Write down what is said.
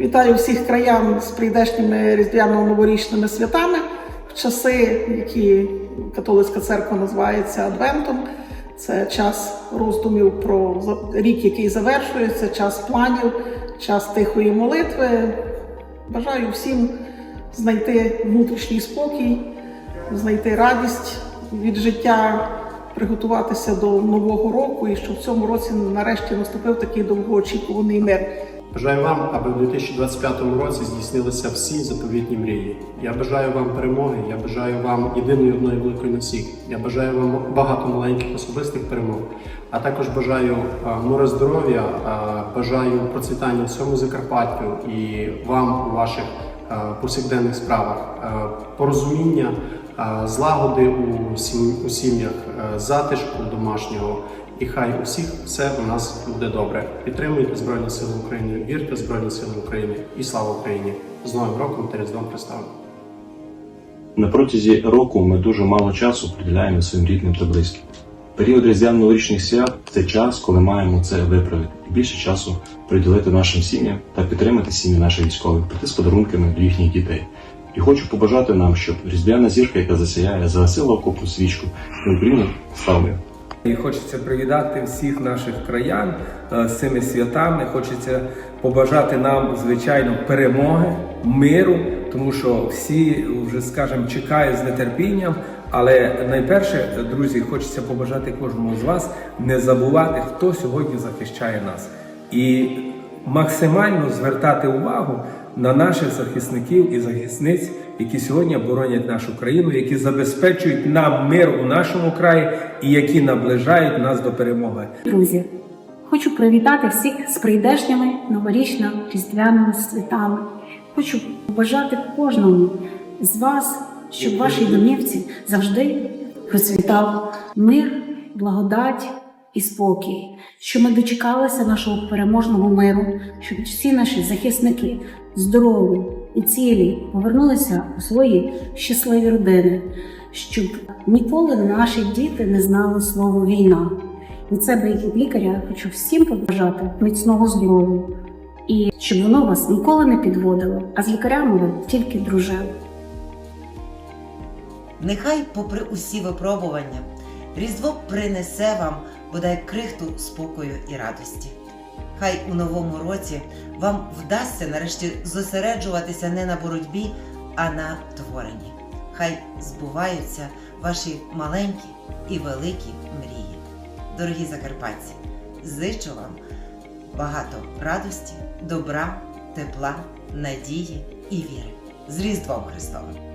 Вітаю всіх краян з прийдешніми різдвяно-новорічними святами в часи, які католицька церква називається Адвентом. Це час роздумів про рік, який завершується, час планів, час тихої молитви. Бажаю всім знайти внутрішній спокій, знайти радість від життя, приготуватися до нового року і щоб в цьому році нарешті наступив такий довгоочікуваний мир. Бажаю вам, аби в 2025 році здійснилися всі заповітні мрії. Я бажаю вам перемоги, я бажаю вам єдиної одної великої на всіх. Я бажаю вам багато маленьких особистих перемог, а також бажаю море здоров'я, бажаю процвітання всьому Закарпаттю і вам у ваших повсякденних справах, порозуміння, злагоди у, сім'ях, затишку домашнього. І хай у всіх все у нас буде добре. Підтримуйте Збройні Сили України, вірте Збройні Сили України і слава Україні! З Новим роком та Різдвом Христовим! На протязі року ми дуже мало часу приділяємо своїм рідним та близьким. Період різдвяно-новорічних свят це час, коли маємо це виправити і більше часу приділити нашим сім'ям та підтримати сім'ї наших військових, прийти з подарунками до їхніх дітей. І хочу побажати нам, щоб різдвяна зірка, яка засяяє, загасила окопну свічку, і Україна став. І хочеться привітати всіх наших краян е, з цими святами. Хочеться побажати нам, звичайно, перемоги, миру, тому що всі вже скажімо, чекають з нетерпінням. Але найперше, друзі, хочеться побажати кожному з вас не забувати, хто сьогодні захищає нас, і максимально звертати увагу на наших захисників і захисниць, які сьогодні боронять нашу країну, які забезпечують нам мир у нашому краї і які наближають нас до перемоги. Друзі, хочу привітати всіх з прийдешніми новорічно-різдвяними святами. Хочу побажати кожному з вас, щоб вашій домівці завжди процвітав мир, благодать і спокій, щоб ми дочекалися нашого переможного миру, щоб всі наші захисники здорові і цілі повернулися у свої щасливі родини, щоб ніколи наші діти не знали слово війна. Від себе як від лікаря хочу всім побажати міцного здоров'я і щоб воно вас ніколи не підводило, а з лікарями ви тільки дружили. Нехай, попри усі випробування, Різдво принесе вам бодай крихту спокою і радості. Хай у новому році вам вдасться нарешті зосереджуватися не на боротьбі, а на творенні. Хай збуваються ваші маленькі і великі мрії. Дорогі закарпатці, зичу вам багато радості, добра, тепла, надії і віри. З Різдвом Христовим!